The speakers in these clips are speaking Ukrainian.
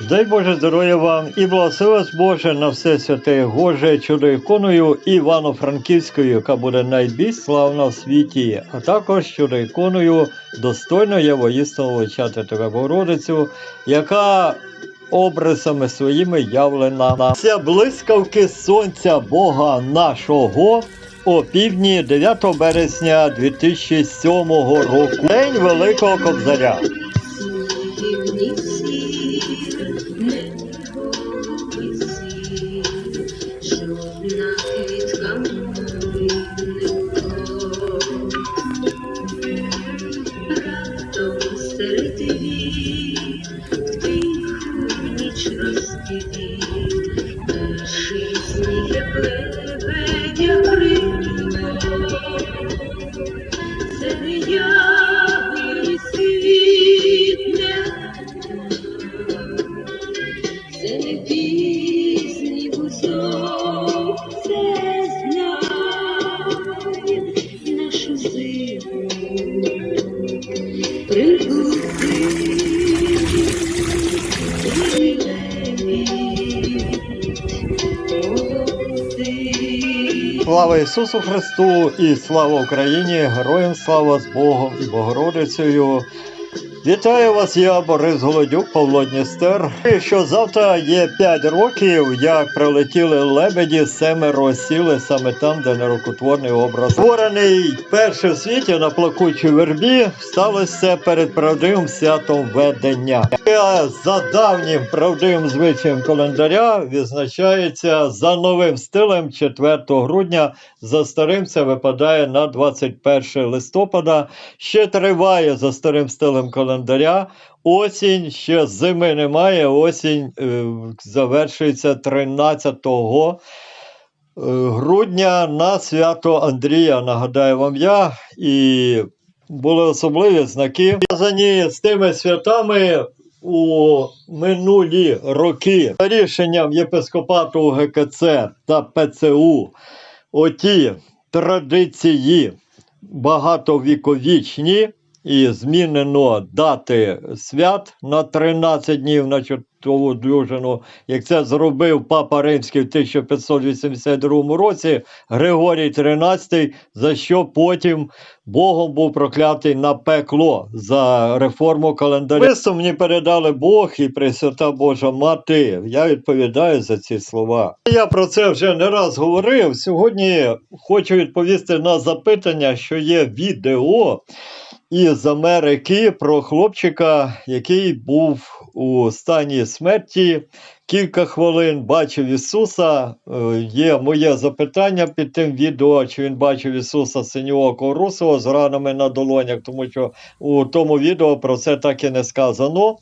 Дай Боже здоров'я вам і благослови вас Боже на все святе Боже чудо іконою Івано-Франківською, яка буде найбільш славна в світі, а також чудо іконою достойно є воїстину величати тебе Богородицю, яка обрисами своїми явлена. Це блискавки сонця Бога нашого. О півдні 9 березня 2007 року. День Великого Кобзаря. Слава Ісусу Христу і слава Україні! Героям слава з Богом і Богородицею! Вітаю вас, я Борис Голодюк, Павло Дністер. Що завтра є 5 років, як прилетіли лебеді, семеро сіли саме там, де нерукотворний образ. Створений перший в світі на плакучій вербі, сталося перед правдивим святом ведення. А За давнім правдивим звичаєм календаря відзначається за новим стилем 4 грудня. За старим це випадає на 21 листопада. Ще триває за старим стилем календаря. Осінь ще зими немає. Осінь е, завершується 13 е, грудня на свято Андрія. Нагадаю вам я. І були особливі знаки, зв'язані з тими святами у минулі роки. Рішенням єпископату ГКЦ та ПЦУ оті традиції багатовіковічні і змінено дати свят на 13 днів на чортову дюжину, як це зробив Папа Римський в 1582 році, Григорій XIII, за що потім Богом був проклятий на пекло за реформу календаря. Особисто мені передали Бог і Пресвята Божа Мати. Я відповідаю за ці слова. Я про це вже не раз говорив. Сьогодні хочу відповісти на запитання, що є відео із Америки про хлопчика, який був у стані смерті. Кілька хвилин бачив Ісуса. Е, Є моє запитання під тим відео, чи він бачив Ісуса синьоокого русого з ранами на долонях, тому що у тому відео про це так і не сказано.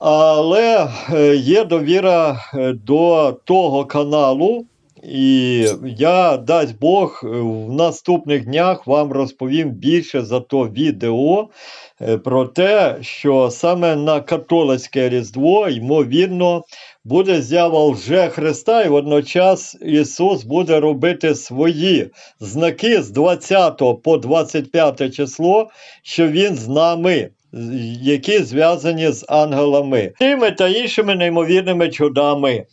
Але е, є довіра е, до того каналу, і я, дасть Бог, е, в наступних днях вам розповім більше за то відео е, про те, що саме на католицьке Різдво, ймовірно, буде з'ява лже Христа, і водночас Ісус буде робити свої знаки з 20 по 25 число, що Він з нами. Які зв'язані з ангелами, тими та іншими неймовірними чудами.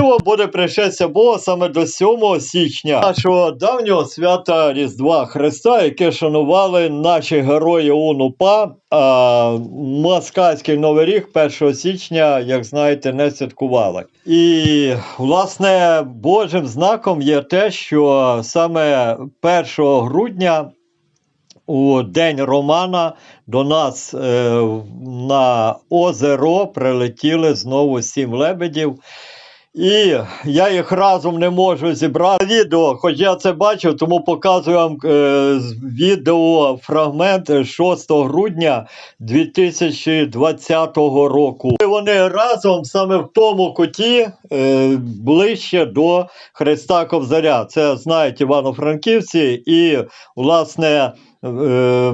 Можливо, буде пришестя Бога саме до 7 січня нашого давнього свята Різдва Христа, яке шанували наші герої ОНУПА, а Москальський Новий рік 1 січня, як знаєте, не святкували. І, власне, Божим знаком є те, що саме 1 грудня. У день Романа до нас е, на озеро прилетіли знову сім лебедів. І я їх разом не можу зібрати відео, хоч я це бачив, тому показую вам е, відео фрагмент 6 грудня 2020 року. І Вони разом саме в тому куті е, ближче до Христа Ковзаря. Це знають івано-франківці, і власне е,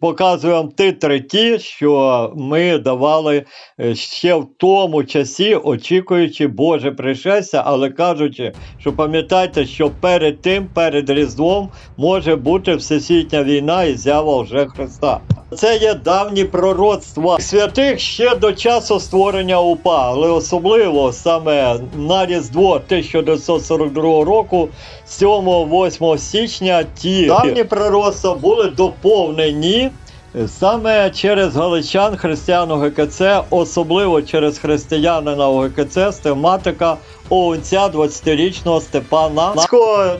показую вам титри ті, що ми давали е, ще в тому часі, очікуючи Боже пришестя, але кажучи, що пам'ятайте, що перед тим, перед Різдвом, може бути всесвітня війна і зява вже Христа. Це є давні пророцтва святих ще до часу створення УПА, але особливо саме на Різдво 1942 року, 7-8 січня, ті давні пророцтва були доповнені. е, Саме через галичан християн ОГКЦ, особливо через християнина ОГКЦ, з тематика овця 20-річного Степана,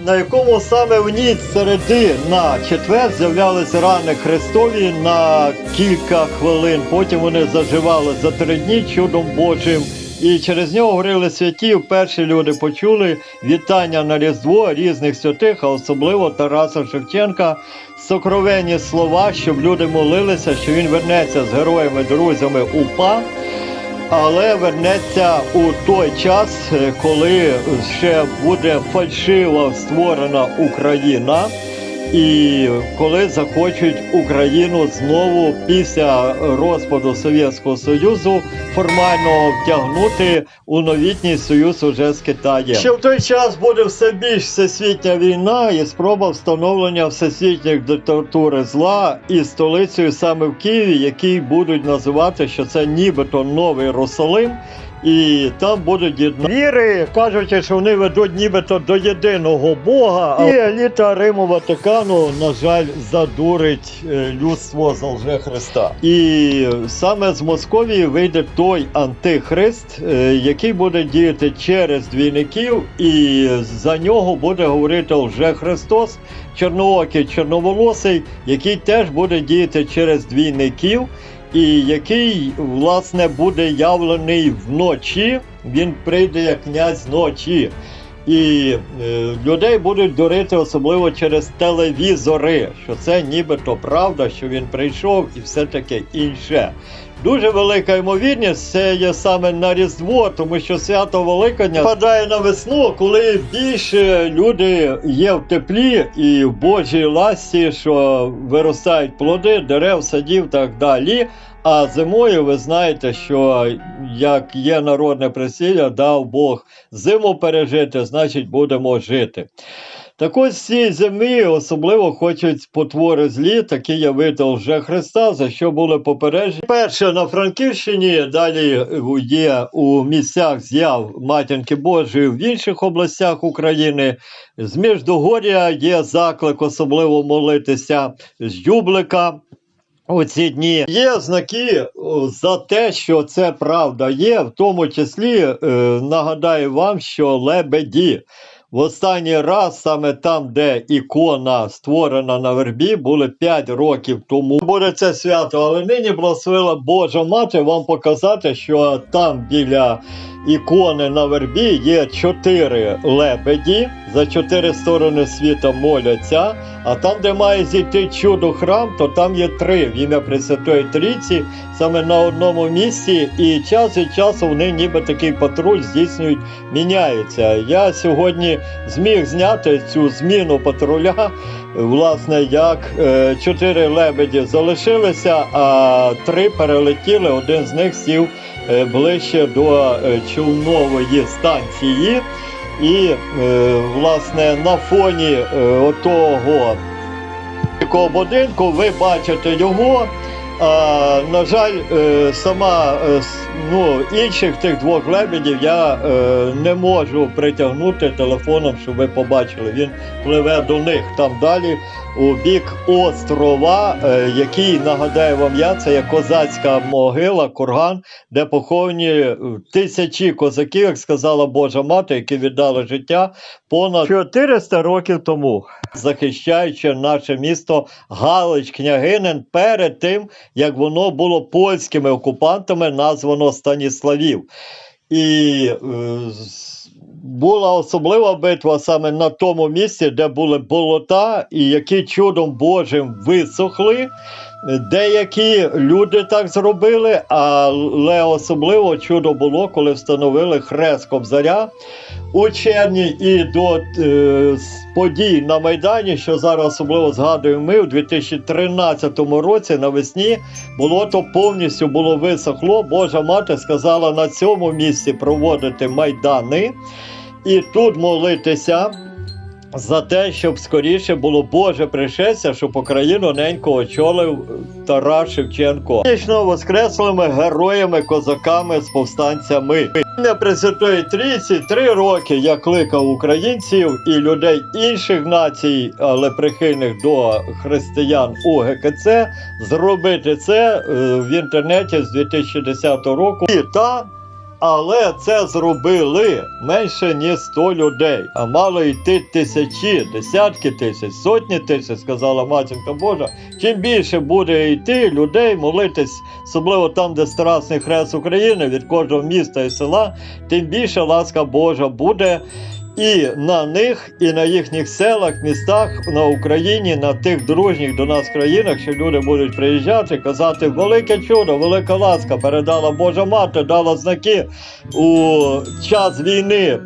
на якому саме в ніч середи на четвер з'являлися рани Христові на кілька хвилин. Потім вони заживали за три дні чудом Божим. І через нього говорили святі. Перші люди почули вітання на Різдво різних святих, а особливо Тараса Шевченка. Сокровенні слова, щоб люди молилися, що він вернеться з героями, друзями УПА але вернеться у той час, коли ще буде фальшиво створена Україна, і коли захочуть Україну знову після розпаду Совєтського Союзу формально втягнути у новітній союз уже з Китаєм. Ще в той час буде все більш всесвітня війна і спроба встановлення всесвітньої диктатури зла і столицею саме в Києві, який будуть називати, що це нібито новий Росалим. І там будуть єдна віри, кажучи, що вони ведуть нібито до єдиного Бога. І еліта Риму Ватикану, на жаль, задурить е, людство за лже Христа. І саме з Московії вийде той антихрист, е, який буде діяти через двійників, і за нього буде говорити лже Христос, чорноокий, чорноволосий, який теж буде діяти через двійників і який, власне, буде явлений вночі, він прийде як князь ночі. І е, людей будуть дурити особливо через телевізори, що це нібито правда, що він прийшов і все таке інше. Дуже велика ймовірність це є саме на Різдво, тому що свято Великодня впадає на весну, коли більше люди є в теплі і в Божій ласті, що виростають плоди, дерев, садів так далі. А зимою ви знаєте, що як є народне присілля, дав Бог зиму пережити, значить будемо жити. Так ось з цієї зими особливо хочуть потвори злі, такі явити лже Христа, за що були попереджені. Перше на Франківщині, далі є у місцях з'яв Матінки Божої в інших областях України. З Міждугор'я є заклик особливо молитися з Юблика. У ці дні є знаки за те, що це правда є, в тому числі е, нагадаю вам, що лебеді в останній раз саме там, де ікона створена на вербі, були 5 років тому. Буде це свято, але нині благословила Божа мати вам показати, що там біля ікони на вербі є чотири лебеді, за чотири сторони світа моляться. А там, де має зійти чудо храм, то там є три в ім'я Пресвятої Трійці, саме на одному місці, і час від часу вони ніби такий патруль здійснюють, міняються. Я сьогодні зміг зняти цю зміну патруля. Власне, як е, чотири лебеді залишилися, а три перелетіли. Один з них сів ближче до е, човнової станції. І, е, власне, на фоні е, такого будинку ви бачите його. А, на жаль, е, сама е, ну, інших тих двох лебедів я е, не можу притягнути телефоном, щоб ви побачили. Він пливе до них там далі у бік острова, е, який нагадаю вам я, це є козацька могила, курган, де поховані е, тисячі козаків, як сказала Божа мати, які віддали життя понад 400 років тому, захищаючи наше місто Галич Княгинин перед тим, як воно було польськими окупантами названо Станіславів. І е, була особлива битва саме на тому місці, де були болота, і які чудом Божим висохли. Деякі люди так зробили, але особливо чудо було, коли встановили хрест Кобзаря у червні і до е, подій на Майдані, що зараз особливо згадуємо ми, у 2013 році навесні болото повністю було висохло. Божа мати сказала на цьому місці проводити майдани і тут молитися за те, щоб скоріше було Боже пришестя, щоб Україну ненько очолив Тарас Шевченко. Вічно воскреслими героями, козаками з повстанцями. Не Пресвятої Трійці три роки я кликав українців і людей інших націй, але прихильних до християн у ГКЦ, зробити це е, в інтернеті з 2010 року. І та але це зробили менше ніж 100 людей, а мало йти тисячі, десятки тисяч, сотні тисяч, сказала матінка Божа. Чим більше буде йти людей, молитись, особливо там, де Страсний хрест України від кожного міста і села, тим більше ласка Божа буде. І на них, і на їхніх селах, містах на Україні, на тих дружніх до нас країнах, що люди будуть приїжджати, казати велике чудо, велика ласка передала Божа мати, дала знаки у час війни. е,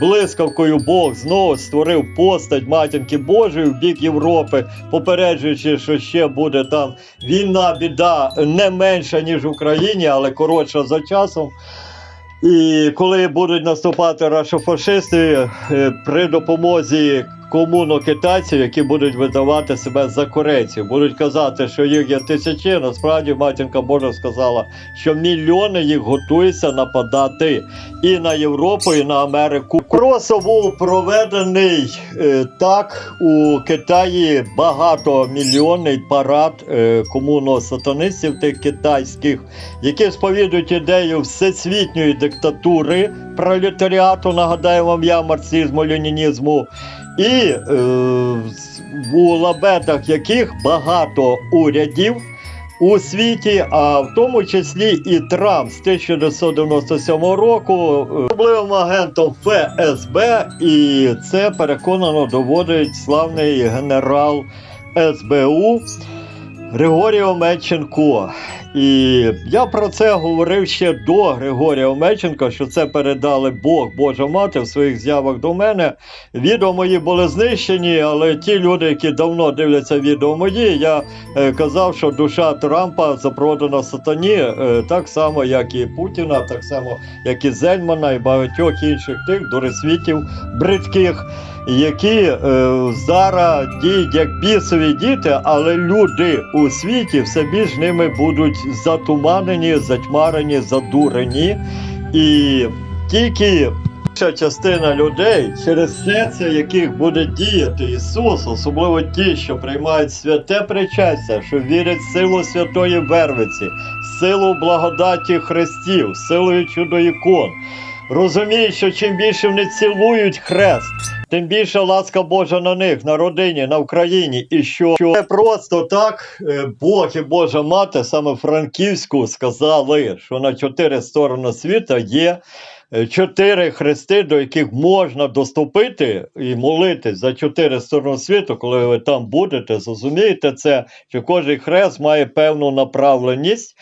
Блискавкою Бог знову створив постать матінки Божої в бік Європи, попереджуючи, що ще буде там війна, біда не менша ніж в Україні, але коротша за часом. І коли будуть наступати рашофашисти е, при допомозі комуно-китайців, які будуть видавати себе за корейців, будуть казати, що їх є тисячі. Насправді матінка Божа сказала, що мільйони їх готуються нападати і на Європу, і на Америку. Був проведений е, так у Китаї багатомільйонний парад е, комуно-сатанистів тих китайських які сповідують ідею всесвітньої диктатури пролетаріату, нагадаю вам я марксизму, ленінізму, і е, у лабетах яких багато урядів. У світі, а в тому числі і Трамп з 1997 року е, особливим агентом ФСБ, і це переконано доводить славний генерал СБУ Григорій Омельченко. І я про це говорив ще до Григорія Омельченка, що це передали Бог, Божа мати в своїх з'явах до мене. Відео мої були знищені, але ті люди, які давно дивляться відео мої, я е, казав, що душа Трампа запродана сатані, е, так само, як і Путіна, так само, як і Зельмана, і багатьох інших тих дурисвітів бридких які е, зараз діють як бісові діти, але люди у світі все більш ними будуть затуманені, затьмарені, задурені. І тільки більша частина людей, через серце яких буде діяти Ісус, особливо ті, що приймають святе причастя, що вірять в силу святої Вервиці, силу благодаті Христів, силою чудо ікон. Розуміють, що чим більше вони цілують хрест, тим більше ласка Божа на них, на родині, на Україні, і що? Не просто так е, Бог і Божа мати саме Франківську сказали, що на чотири сторони світу є е, чотири хрести, до яких можна доступити і молитись за чотири сторони світу, коли ви там будете, зрозумієте це, що кожен хрест має певну направленість.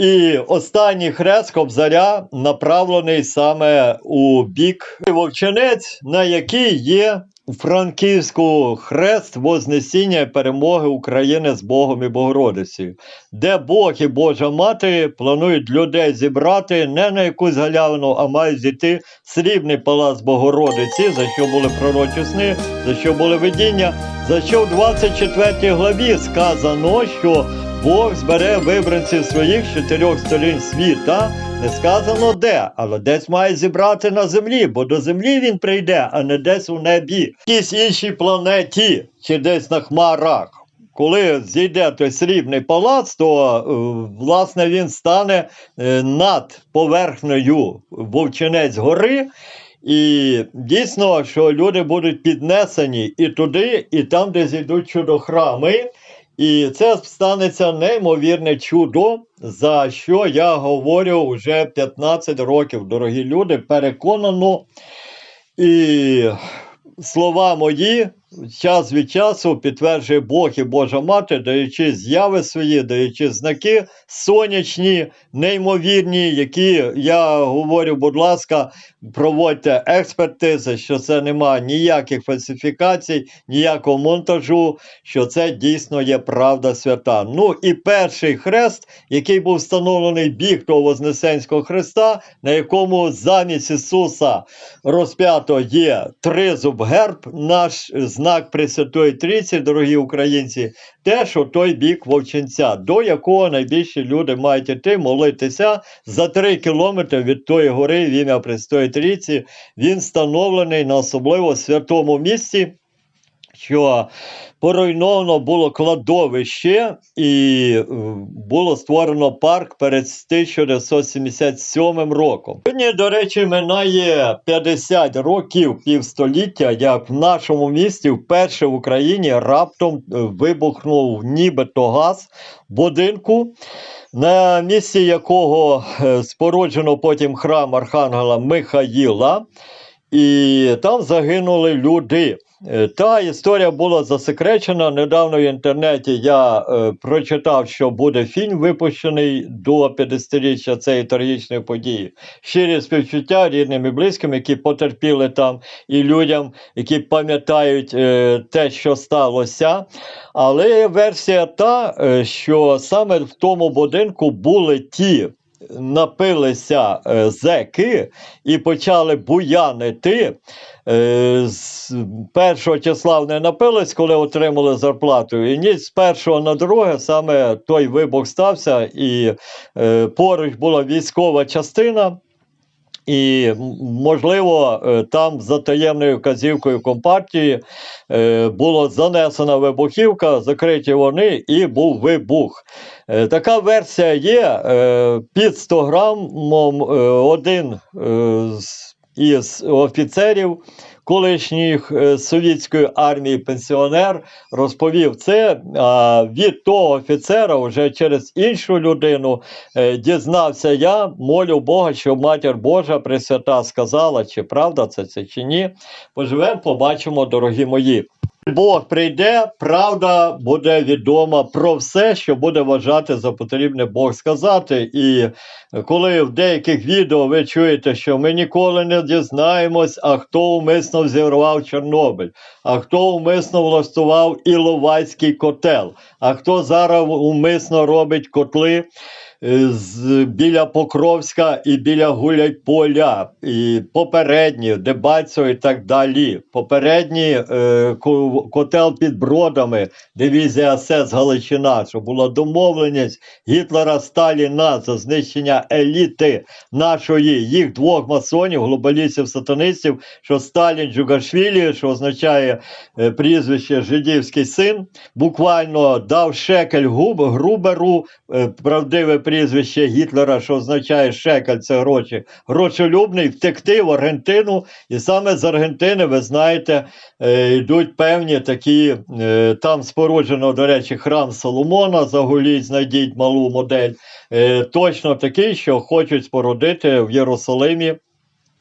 І останній хрест Кобзаря направлений саме у бік. Вовчинець, на який є Франківську хрест Вознесіння перемоги України з Богом і Богородицею, де Бог і Божа Мати планують людей зібрати не на якусь галявину, а мають зійти срібний палац Богородиці, за що були пророчі сни, за що були видіння, за що в 24 главі сказано, що Бог збере вибранців своїх чотирьох сторін світа. Не сказано де, але десь має зібрати на землі, бо до землі він прийде, а не десь у небі, якійсь іншій планеті чи десь на хмарах. Коли зійде той срібний палац, то е, власне він стане е, над поверхнею Вовчинець гори. І дійсно, що люди будуть піднесені і туди, і там, де зійдуть чудохрами. І це станеться неймовірне чудо, за що я говорю вже 15 років, дорогі люди, переконано. І слова мої час від часу підтверджує Бог і Божа Мати, даючи зяви свої, даючи знаки сонячні, неймовірні, які я говорю, будь ласка, проводьте експертизи, що це немає ніяких фальсифікацій, ніякого монтажу, що це дійсно є правда свята. Ну і перший хрест, який був встановлений біг того Вознесенського Христа, на якому замість Ісуса розп'ято є тризуб герб, наш знак Пресвятої Трійці, дорогі українці, теж у той бік Вовчинця, до якого найбільше люди мають іти молитися за три кілометри від тої гори в ім'я Пресвятої Трійці. Він встановлений на особливо святому місці. Що поруйновано було кладовище і е, було створено парк перед 1977 роком. Сьогодні, до речі, минає 50 років півстоліття, як в нашому місті вперше в Україні раптом е, вибухнув нібито газ будинку. На місці якого е, споруджено потім храм Архангела Михаїла, і там загинули люди. Е, Та історія була засекречена. Недавно в інтернеті я е, прочитав, що буде фільм випущений до 50-річчя цієї трагічної події. Щирі співчуття рідним і близьким, які потерпіли там, і людям, які пам'ятають е, те, що сталося. Але версія та, е, що саме в тому будинку були ті. Напилися е, зеки і почали буянити. Е, з першого числа вони напились, коли отримали зарплату. І ніч з першого на друге саме той вибух стався, і е, поруч була військова частина. І, можливо, е, там за таємною вказівкою компартії е, була занесена вибухівка, закриті вони, і був вибух. Е, Така версія є. Під 100 грамом один з- із офіцерів колишніх е, совєтської армії пенсіонер розповів це. А від того офіцера, вже через іншу людину, е, дізнався я, молю Бога, що Матір Божа Пресвята сказала, чи правда це, це чи ні. Поживемо, побачимо, дорогі мої. Бог прийде, правда буде відома про все, що буде вважати за потрібне Бог сказати. І коли в деяких відео ви чуєте, що ми ніколи не дізнаємось, а хто умисно взірвав Чорнобиль, а хто умисно влаштував Іловайський котел, а хто зараз умисно робить котли. Е, З, біля Покровська і біля Гуляйполя, і попередні, Дебальцево і так далі. Попередні е, котел під бродами, дивізія СС Галичина, що була домовленість Гітлера Сталіна за знищення еліти нашої, їх двох масонів, глобалістів, сатанистів, що Сталін Джугашвілі, що означає е, прізвище жидівський син, буквально дав шекель губ, Груберу, е, правдиве прізвище Гітлера, що означає шекель, це гроші, грошолюбний, втекти в Аргентину. І саме з Аргентини, ви знаєте, е, йдуть певні такі, е, там споруджено, до речі, храм Соломона, загуліть, знайдіть малу модель. Е, точно такий, що хочуть спорудити в Єрусалимі.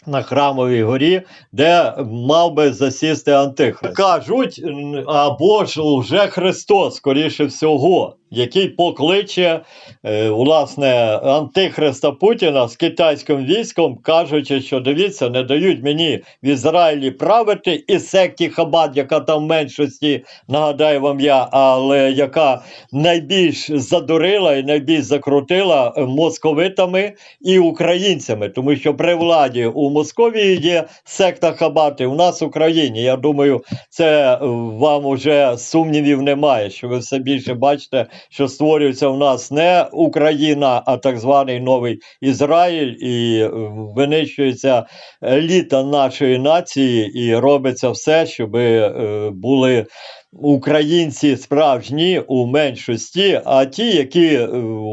На храмовій горі, де мав би засісти Антихрист. Кажуть, або ж вже Христос, скоріше всього, який покличе е, власне Антихриста Путіна з китайським військом, кажучи, що дивіться, не дають мені в Ізраїлі правити і секті Хабад, яка там в меншості, нагадаю вам я, але яка найбільш задурила і найбільш закрутила е, московитами і українцями, тому що при владі у Московії є секта Хабат, і у нас в Україні. Я думаю, це е, вам уже сумнівів немає, що ви все більше бачите, що створюється в нас не Україна, а так званий новий Ізраїль, і винищується еліта нашої нації, і робиться все, щоб е, були українці справжні у меншості, а ті, які е,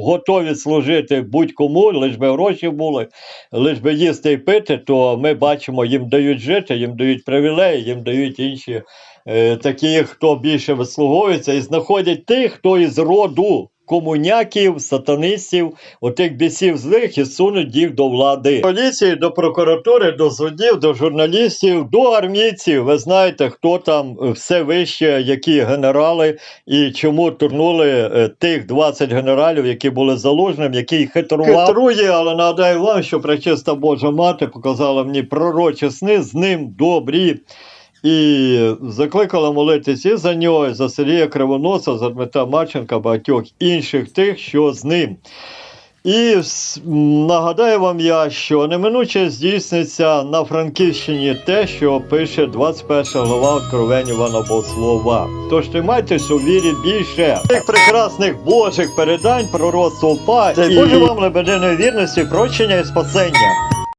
готові служити будь-кому, лиш би гроші були, лиш би їсти і пити, то ми бачимо, їм дають жити, їм дають привілеї, їм дають інші е, такі, хто більше вислуговується, і знаходять тих, хто із роду комуняків, сатанистів, отих бісів злих і сунуть їх до влади. Поліції, до прокуратури, до суддів, до журналістів, до армійців. Ви знаєте, хто там е, все вище, які генерали, і чому турнули е, тих 20 генералів, які були залужним, який хитрував. Хитрує, але нагадаю вам, що пречиста Божа мати показала мені пророчі сни, з ним добрі. І закликала молитись і за нього, і за Сергія Кривоноса, за Дмитра Марченка, багатьох інших тих, що з ним. І нагадаю вам я, що неминуче здійсниться на Франківщині те, що пише 21 глава Откровень Івана Богослова. Тож тримайтесь у вірі більше тих прекрасних Божих передань, пророцтв упа і Боже вам лебединої вірності, прощення і спасення.